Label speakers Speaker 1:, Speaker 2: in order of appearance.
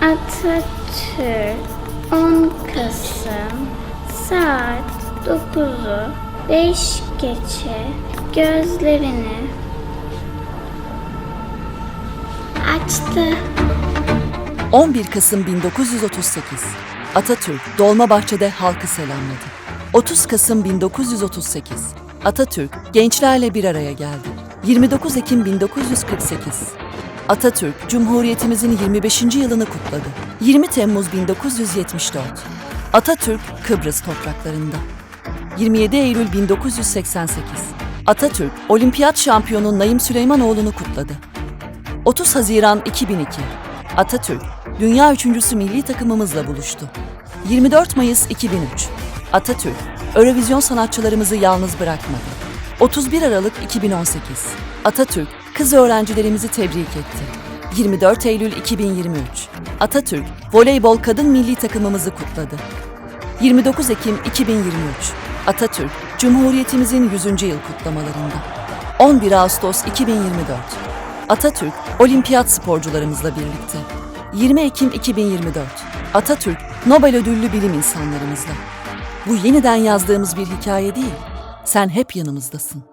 Speaker 1: Atatürk 10 Kasım saat 9'u 5 geçe gözlerini açtı.
Speaker 2: 11 Kasım 1938 Atatürk Dolmabahçe'de halkı selamladı. 30 Kasım 1938 Atatürk gençlerle bir araya geldi. 29 Ekim 1948 Atatürk Cumhuriyetimizin 25. yılını kutladı. 20 Temmuz 1974 Atatürk Kıbrıs topraklarında. 27 Eylül 1988 Atatürk Olimpiyat şampiyonu Naim Süleymanoğlu'nu kutladı. 30 Haziran 2002 Atatürk, dünya üçüncüsü milli takımımızla buluştu. 24 Mayıs 2003 Atatürk, Eurovision sanatçılarımızı yalnız bırakmadı. 31 Aralık 2018 Atatürk, kız öğrencilerimizi tebrik etti. 24 Eylül 2023 Atatürk, voleybol kadın milli takımımızı kutladı. 29 Ekim 2023 Atatürk, Cumhuriyetimizin 100. yıl kutlamalarında. 11 Ağustos 2024 Atatürk, olimpiyat sporcularımızla birlikte. 20 Ekim 2024 Atatürk, Nobel ödüllü bilim insanlarımızla. Bu yeniden yazdığımız bir hikaye değil. Sen hep yanımızdasın.